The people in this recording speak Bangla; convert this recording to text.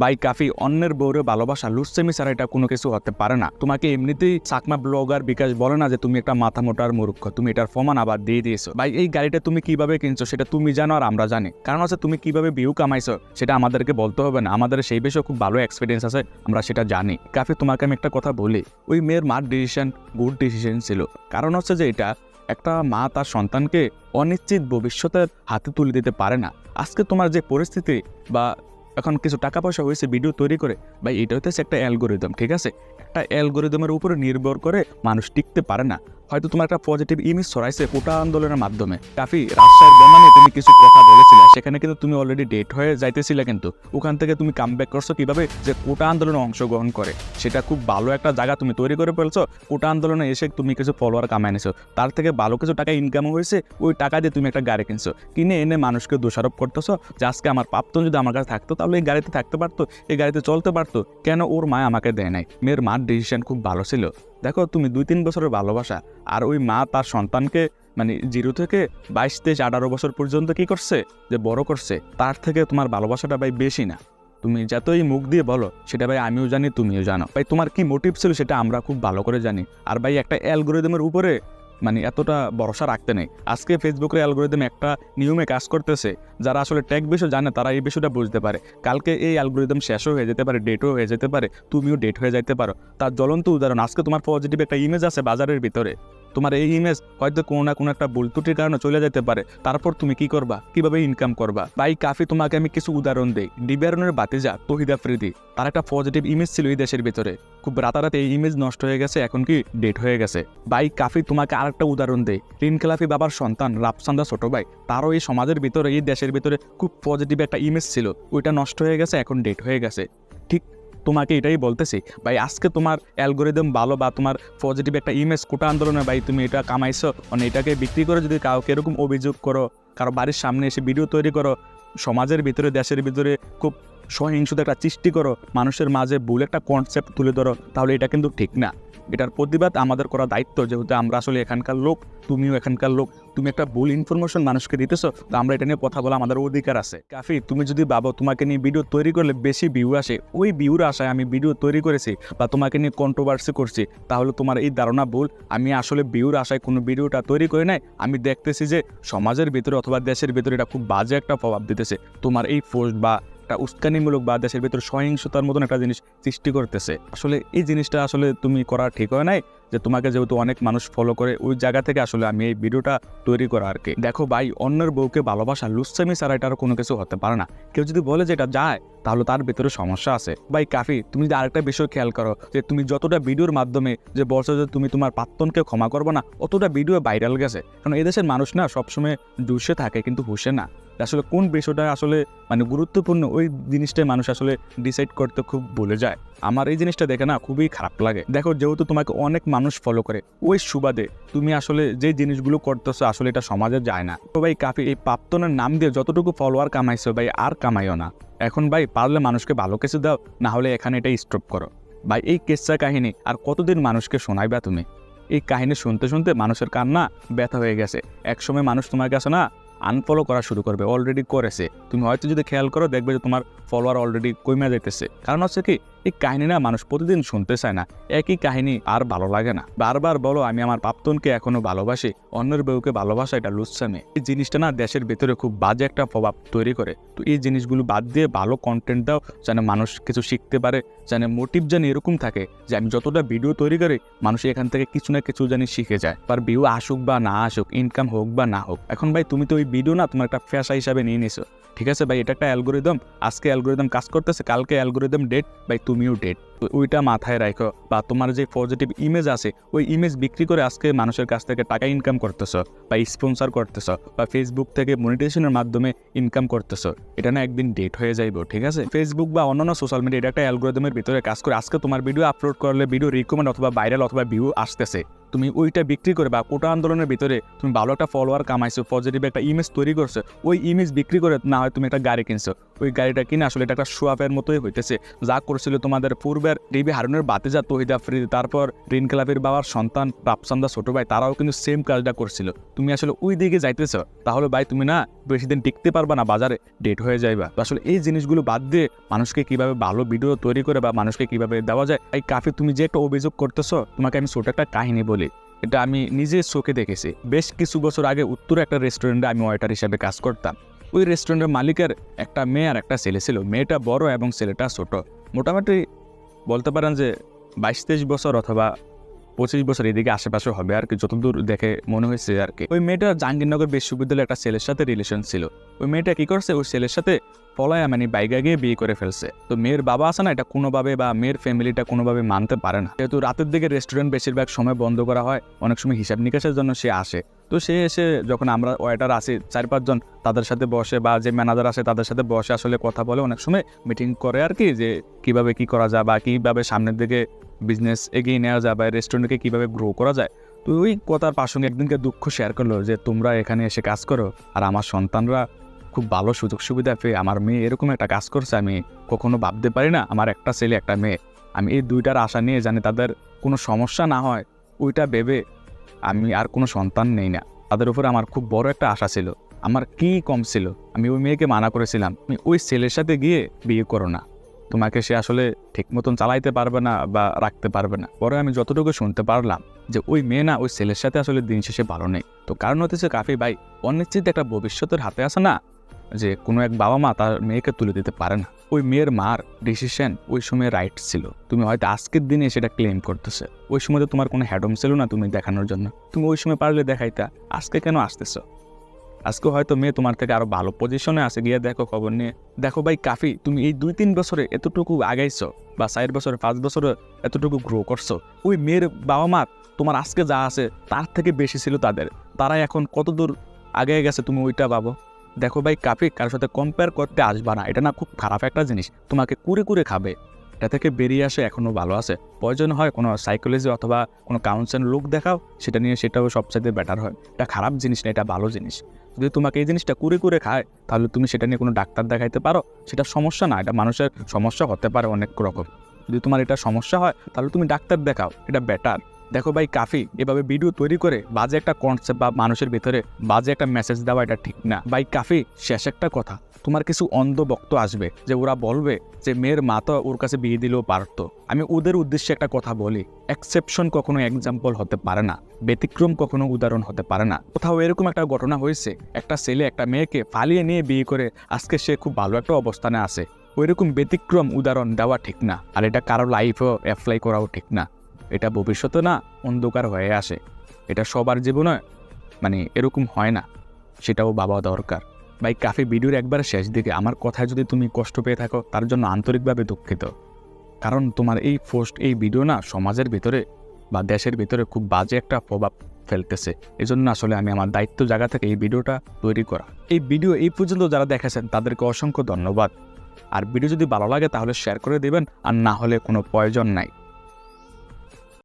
বাই কাফি অন্যের বউরে ভালোবাসা লুসেমি ছাড়া এটা কোনো কিছু হতে পারে না। তোমাকে এমনিতেই চাকমা ব্লগার বিকাশ বলে না যে তুমি একটা মাথা মোটার মূর্খ, তুমি এটার প্রমাণ আবার দিয়ে দিয়েছ। ভাই, এই গাড়িটা তুমি কীভাবে কিনছো সেটা তুমি জানো আর আমরা জানি। কারণ হচ্ছে তুমি কীভাবে ভিউ কামাইছো সেটা আমাদেরকে বলতে হবে না। আমাদের সেই বিষয়ে খুব ভালো এক্সপিরিয়েন্স আছে, আমরা সেটা জানি। কাফি, তোমাকে আমি একটা কথা বলি, ওই মেয়ের মার ডিসিশন গুড ডিসিশন ছিল। কারণ হচ্ছে যে এটা একটা মা তার সন্তানকে অনিশ্চিত ভবিষ্যতের হাতে তুলে দিতে পারে না। আজকে তোমার যে পরিস্থিতি বা এখন কিছু টাকা পয়সা হয়েছে ভিডিও তৈরি করে, ভাই, এটা হচ্ছে একটা অ্যালগোরিদম ঠিক আছে? একটা অ্যালগোরিদমের উপরে নির্ভর করে মানুষ টিকতে পারে না। হয়তো তোমার একটা পজিটিভ ইমেজ ছড়াইছে কোটা আন্দোলনের মাধ্যমে। কাফি, রাজশাহীর বেমানে তুমি কিছু কথা বলেছিলে, সেখানে কিন্তু তুমি অলরেডি ডেট হয়ে যাইতেছিলে কিন্তু। ওখান থেকে তুমি কাম ব্যাক করছ কীভাবে যে কোটা আন্দোলনে অংশগ্রহণ করে? সেটা খুব ভালো একটা জায়গা তুমি তৈরি করে ফেলছো, কোটা আন্দোলনে এসে তুমি কিছু ফলোয়ার কামাই নিছো। তার থেকে ভালো কিছু টাকা ইনকাম হয়েছে, ওই টাকা দিয়ে তুমি একটা গাড়ি কিনছো। কিনে এনে মানুষকে দোষারোপ করতেছো, যে আজকে আমার প্রাপ্তন যদি আমার কাছে থাকতো, তাহলে এই গাড়িতে থাকতে পারতো, এই গাড়িতে চলতে পারতো। কেন ওর মা আমাকে দেয় নাই? মেয়ের মার ডিসিশন খুব ভালো ছিল। দেখো, তুমি দুই তিন বছরের ভালোবাসা, আর ওই মা তার সন্তানকে মানে জিরো থেকে বাইশ, তেইশ, আঠারো বছর পর্যন্ত কি করছে? যে বড় করছে, তার থেকে তোমার ভালোবাসাটা ভাই বেশি না। তুমি যতই মুখ দিয়ে বলো, সেটা ভাই আমিও জানি, তুমিও জানো। ভাই তোমার কি মোটিভ ছিল সেটা আমরা খুব ভালো করে জানি। আর ভাই একটা অ্যালগোরিদমের উপরে মানে এতটা ভরসা রাখতে নেই। আজকে ফেসবুকের অ্যালগোরিদম একটা নিয়মে কাজ করতেছে, যারা আসলে ট্যাগ বিষয় জানে, তারা এই বিষয়টা বুঝতে পারে। কালকে এই অ্যালগোরিদম শেষও হয়ে যেতে পারে ডেটও হয়ে যেতে পারে, তুমিও ডেট হয়ে যেতে পারো। তার জ্বলন্ত উদাহরণ, আজকে তোমার পজিটিভ একটা ইমেজ আছে বাজারের ভিতরে। তোমার এই ইমেজ হয়তো কোনো না কোনো একটা ভুল ত্রুটির কারণে চলে যেতে পারে। তারপর তুমি কি করবা? কীভাবে ইনকাম করবা? ভাই, কাফি তোমাকে আমি কিছু উদাহরণ দেই। ডিবিয়ারনের বাতিজা তহিদা ফ্রিদি, তার একটা পজিটিভ ইমেজ ছিল এই দেশের ভিতরে। খুব রাতারাতি এই ইমেজ নষ্ট হয়ে গেছে, এখন কি ডেট হয়ে গেছে। ভাই, কাফি তোমাকে আরেকটা উদাহরণ দেয় রিন খেলাফি বাবার সন্তান রাফসান্দা ছোট ভাই, তারও এই সমাজের ভিতরে, এই দেশের ভিতরে খুব পজিটিভ একটা ইমেজ ছিল। ওইটা নষ্ট হয়ে গেছে, এখন ডেট হয়ে গেছে। তোমাকে এটাই বলতেছি, ভাই, আজকে তোমার অ্যালগোরিদম ভালো বা তোমার পজিটিভ একটা ইমেজ কোটা আন্দোলনে ভাই তুমি এটা কামাইছো মানে এটাকে বিক্রি করে যদি কাউকে এরকম অভিযোগ করো, কারও বাড়ির সামনে এসে ভিডিও তৈরি করো, সমাজের ভিতরে, দেশের ভিতরে খুব সহিংসতা একটা সৃষ্টি করো, মানুষের মাঝে ভুল একটা কনসেপ্ট তুলে ধরো, তাহলে এটা কিন্তু ঠিক না। এটার প্রতিবাদ আমাদের করা দায়িত্ব যেহেতু আমরা আসলে এখানকার লোক, তুমিও এখানকার লোক। তুমি একটা ভুল ইনফরমেশন মানুষকে দিতেছো, তো আমরা এটা নিয়ে কথা বলা আমাদের অধিকার আছে। কাফি, তুমি যদি ভাবো তোমাকে নিয়ে ভিডিও তৈরি করলে বেশি ভিউ আসে, ওই ভিউর আশায় আমি ভিডিও তৈরি করেছি বা তোমাকে নিয়ে কন্ট্রোভার্সি করছি, তাহলে তোমার এই ধারণা ভুল। আমি আসলে ভিউর আশায় কোনো ভিডিওটা তৈরি করে নাই। আমি দেখতেছি যে সমাজের ভিতরে অথবা দেশের ভিতরে এটা খুব বাজে একটা প্রভাব দিতেছে। তোমার এই পোস্ট বা একটা উস্কানিমূলক বা দেশের ভিতরে সহিংসতার মতন একটা জিনিস সৃষ্টি করতেছে। আসলে এই জিনিসটা আসলে তুমি করা ঠিক হয় নাই। যে তোমাকে যেহেতু অনেক মানুষ ফলো করে, ওই জায়গা থেকে আসলে আমি এই ভিডিওটা তৈরি করা আর কি। দেখো ভাই, অন্যের বউকে ভালোবাসা, লুচ্ছামি ছাড়া এটার কোনো কিছু হতে পারে না। কেউ যদি বলে যে এটা যায়, তাহলে তার ভিতরে সমস্যা আছে। ভাই, কাফি, তুমি যদি আরেকটা বিষয় খেয়াল করো, যে তুমি যতটা ভিডিওর মাধ্যমে যে বলছো যে তুমি তোমার প্রাক্তনকে ক্ষমা করব না, অতটা ভিডিও ভাইরাল গেছে। কারণ এদেশের মানুষ না সবসময় জুসে থাকে, কিন্তু হুসে না। আসলে কোন বিষয়টা আসলে মানে গুরুত্বপূর্ণ, ওই জিনিসটাই মানুষ আসলে ডিসাইড করতে খুব ভুলে যায়। আমার এই জিনিসটা দেখে না খুবই খারাপ লাগে। দেখো, যেহেতু তোমাকে অনেক মানুষ ফলো করে। ওই সুবাদে তুমি আসলে যে জিনিসগুলো করতেছো, আসলে এটা সমাজে যায় না। তো ভাই, কাফি, এই প্রাপ্তনের নাম দিয়ে যতটুকু ফলোয়ার কামাইছো ভাই, আর কামাইও না। এখন ভাই, পারলে মানুষকে ভালো কিছু দাও, না হলে এখানে এটা স্টপ করো। ভাই, এই কেসা কাহিনী আর কতদিন মানুষকে শোনাইবা তুমি? এই কাহিনী শুনতে শুনতে মানুষের কান্না ব্যথা হয়ে গেছে। একসময় মানুষ তোমার কাছে না আনফলো করা শুরু করবে অলরেডি করেছে। তুমি হয়তো যদি খেয়াল করো, দেখবে যে তোমার ফলোয়ার অলরেডি কমে যেতেছে কারণ হচ্ছে কি এই কাহিনী না মানুষ প্রতিদিন শুনতে চায় না। একই কাহিনী আর ভালো লাগে না। বারবার বলো, আমি আমার প্রাপ্তনকে এখনও ভালোবাসি, অন্যের বউকে ভালোবাসা এটা লুচ্ছামে এই জিনিসটা না দেশের ভেতরে খুব বাজে একটা প্রভাব তৈরি করে। তো এই জিনিসগুলো বাদ দিয়ে ভালো কন্টেন্ট দাও, যেন মানুষ কিছু শিখতে পারে, যেন মোটিভ যেন এরকম থাকে যে আমি যতটা ভিডিও তৈরি করি, মানুষ এখান থেকে কিছু না কিছু জানি শিখে যায়। আর ভিউ আসুক বা না আসুক ইনকাম হোক বা না হোক। এখন ভাই, তুমি তো ওই ভিডিও না তোমার একটা ফ্যাশা হিসাবে নিয়ে নিছো। ঠিক আছে ভাই, এটা একটা অ্যালগোরিদম আজকে অ্যালগোরিদম কাজ করতেছে, কালকে অ্যালগোরিদম ডেট ভাই তুমিও ডেট ওইটা মাথায় রাখো বা তোমার যে পজিটিভ ইমেজ আছে, ওই ইমেজ বিক্রি করে আজকে মানুষের কাছ থেকে টাকা ইনকাম করতেছো বা স্পন্সর করতেছো বা ফেসবুক থেকে মনিটাইজেশনের মাধ্যমে ইনকাম করতেছো, এটা না একদিন ডেট হয়ে যাইবো, ঠিক আছে? ফেসবুক বা অন্যান্য সোশ্যাল মিডিয়া এটা একটা অ্যালগোরিদমের ভিতরে কাজ করে। আজকে তোমার ভিডিও আপলোড করলে ভিডিও রিকমেন্ড অথবা ভাইরাল অথবা ভিউ আসতেছে। তুমি ওইটা বিক্রি করে বা কোটা আন্দোলনের ভিতরে তুমি ভালো একটা ফলোয়ার কামাইছো পজিটিভ একটা ইমেজ তৈরি করছ, ওই ইমেজ বিক্রি করে না হয় তুমি একটা গাড়ি কিনছো। ওই গাড়িটা কিনে আসলে এটা একটা সোয়াপের মতোই হইতেছে। যা করছিল তোমাদের পূর্বে সাহেবের ডিবি হারুনের বাতিজা তহিদা ফ্রিদ তারপর রিন ক্লাবের বাবার সন্তান রাপসান্দা ছোট ভাই, তারাও কিন্তু সেম কাজটা করছিল। তুমি আসলে ওই দিকে যাইতেছ? তাহলে ভাই তুমি না বেশি দিন টিকতে পারবা না বাজারে ডেট হয়ে যাইবা। আসলে এই জিনিসগুলো বাদ দিয়ে মানুষকে কীভাবে ভালো ভিডিও তৈরি করে বা মানুষকে কীভাবে দেওয়া যায়, এই কাফি তুমি যে একটা অভিযোগ করতেছো, তোমাকে আমি ছোট একটা কাহিনী বলি। এটা আমি নিজে চোখে দেখেছি। বেশ কিছু বছর আগে উত্তরে একটা রেস্টুরেন্টে আমি ওয়েটার হিসেবে কাজ করতাম। ওই রেস্টুরেন্টের মালিকের একটা মেয়ে আর একটা ছেলে ছিল। মেয়েটা বড় এবং ছেলেটা ছোট। মোটামুটি বলতে পারেন যে বাইশ তেইশ বছর অথবা পঁচিশ বছর এদিকে আশেপাশে হবে আর কি, যতদূর দেখে মনে হয়েছে আর কি। ওই মেয়েটা জাহাঙ্গীরনগর বিশ্ববিদ্যালয়ের একটা ছেলের সাথে রিলেশন ছিল। ওই মেয়েটা কি করছে? ওই ছেলের সাথে পলায়া মানে বাইকে গিয়ে বিয়ে করে ফেলছে। তো মেয়ের বাবা আছে না, এটা কোনোভাবে বা মেয়ের ফ্যামিলিটা কোনোভাবে মানতে পারে না। যেহেতু রাতের দিকে রেস্টুরেন্ট বেশিরভাগ সময় বন্ধ করা হয়, অনেক সময় হিসাব নিকাশের জন্য সে আসে। তো সে এসে যখন আমরা ওয়েটার আসি, চার পাঁচজন তাদের সাথে বসে বা যে ম্যানেজার আসে তাদের সাথে বসে আসলে কথা বলে অনেক সময় মিটিং করে আর কি যে কীভাবে কি করা যায় বা কীভাবে সামনের দিকে বিজনেস এগিয়ে নেওয়া যায় বা রেস্টুরেন্টকে কীভাবে গ্রো করা যায়। তো ওই কথার পাশে একদিনকে দুঃখ শেয়ার করল যে, তোমরা এখানে এসে কাজ করো আর আমার সন্তানরা খুব ভালো সুযোগ সুবিধা পেয়ে আমার মেয়ে এরকম একটা কাজ করছে, আমি কখনো ভাবতে পারি না। আমার একটা ছেলে, একটা মেয়ে। আমি এই দুইটার আশা নিয়ে জানি তাদের কোনো সমস্যা না হয়। ওইটা ভেবে আমি আর কোনো সন্তান নেই না। তাদের উপর আমার খুব বড় একটা আশা ছিল। আমার কি কম ছিল? আমি ওই মেয়েকে মানা করেছিলাম। তুমি ওই ছেলের সাথে গিয়ে বিয়ে করো না। তোমাকে সে আসলে ঠিক মতন চালাইতে পারবে না বা রাখতে পারবে না। পরে আমি যতটুকু শুনতে পারলাম যে ওই মেয়ে না ওই ছেলের সাথে আসলে দিন শেষে ভালো নেই। তো কারণ হতেছে কাফি ভাই, অনিশ্চিত একটা ভবিষ্যতের হাতে আসে না? যে কোনো এক বাবা মা তার মেয়েকে তুলে দিতে পারে না। ওই মেয়ের মার ডিসিশন ওই সময় রাইট ছিল। তুমি হয়তো আজকের দিনে সেটা ক্লেম করতেছে। ওই সময় তো তোমার কোনো হ্যাডম ছিল না তুমি দেখানোর জন্য। তুমি ওই সময় পারলে দেখাইতা, আজকে কেন আসতেছো? আজকে হয়তো মেয়ে তোমার থেকে আরও ভালো পজিশনে আছে, গিয়ে দেখো খবর নিয়ে। দেখো ভাই কাফি, তুমি এই দুই তিন বছরে এতটুকু আগাইছো বা চার বছরে, পাঁচ বছরে এতটুকু গ্রো করছ। ওই মেয়ের বাবা মা তোমার আজকে যা আছে, তার থেকে বেশি ছিল তাদের। তারা এখন কত দূর আগে গেছে তুমি ওইটা ভাবো? দেখো ভাই কাফি কারোর সাথে কম্পেয়ার করতে আসবা না, এটা না খুব খারাপ একটা জিনিস। তোমাকে কুরে কুরে খাবে। এটা থেকে বেরিয়ে আসে এখনও ভালো আছে। প্রয়োজন হয় কোনো সাইকোলজি অথবা কোনো কাউন্সেল লোক দেখাও, সেটা নিয়ে সেটাও সবচাইতে বেটার হয়। এটা খারাপ জিনিস না, এটা ভালো জিনিস। যদি তোমাকে এই জিনিসটা কুরে কুরে খায়, তাহলে তুমি সেটা নিয়ে কোনো ডাক্তার দেখাইতে পারো, সেটা সমস্যা না, এটা মানুষের সমস্যা হতে পারে অনেক রকম। যদি তোমার এটা সমস্যা হয়, তাহলে তুমি ডাক্তার দেখাও, এটা বেটার দেখো ভাই, কাফি, এভাবে ভিডিও তৈরি করে বাজে একটা কনসেপ্ট বা মানুষের ভিতরে বাজে একটা মেসেজ দেওয়া এটা ঠিক না। ভাই, কাফি, শেষ একটা কথা। তোমার কিছু অন্ধ বক্ত আসবে যে ওরা বলবে যে মেয়ের মা তো ওর কাছে বিয়ে দিলেও পারতো। আমি ওদের উদ্দেশ্যে একটা কথা বলি এক্সেপশন কখনো এক্সাম্পল হতে পারে না, ব্যতিক্রম কখনো উদাহরণ হতে পারে না। কোথাও এরকম একটা ঘটনা হয়েছে, একটা ছেলে একটা মেয়েকে ফালিয়ে নিয়ে বিয়ে করে আজকে সে খুব ভালো একটা অবস্থানে আছে। ওইরকম ব্যতিক্রম উদাহরণ দেওয়া ঠিক না, আর এটা কারও লাইফেও অ্যাপ্লাই করাও ঠিক না। এটা ভবিষ্যতে না অন্ধকার হয়ে আসে। এটা সবার জীবনে মানে এরকম হয় না। সেটাও বাবা দরকার। ভাই, কাফি ভিডিওর একবার শেষ দিকে আমার কথায় যদি তুমি কষ্ট পেয়ে থাকো, তার জন্য আন্তরিকভাবে দুঃখিত। কারণ তোমার এই পোস্ট, এই ভিডিও না সমাজের ভিতরে বা দেশের ভিতরে খুব বাজে একটা প্রভাব ফেলতেছে। এজন্য আসলে আমি আমার দায়িত্ব জায়গা থেকে এই ভিডিওটা তৈরি করা। এই ভিডিও এই পর্যন্ত যারা দেখেছেন, তাদেরকে অসংখ্য ধন্যবাদ। আর ভিডিও যদি ভালো লাগে তাহলে শেয়ার করে দেবেন, আর না হলে কোনো প্রয়োজন নাই।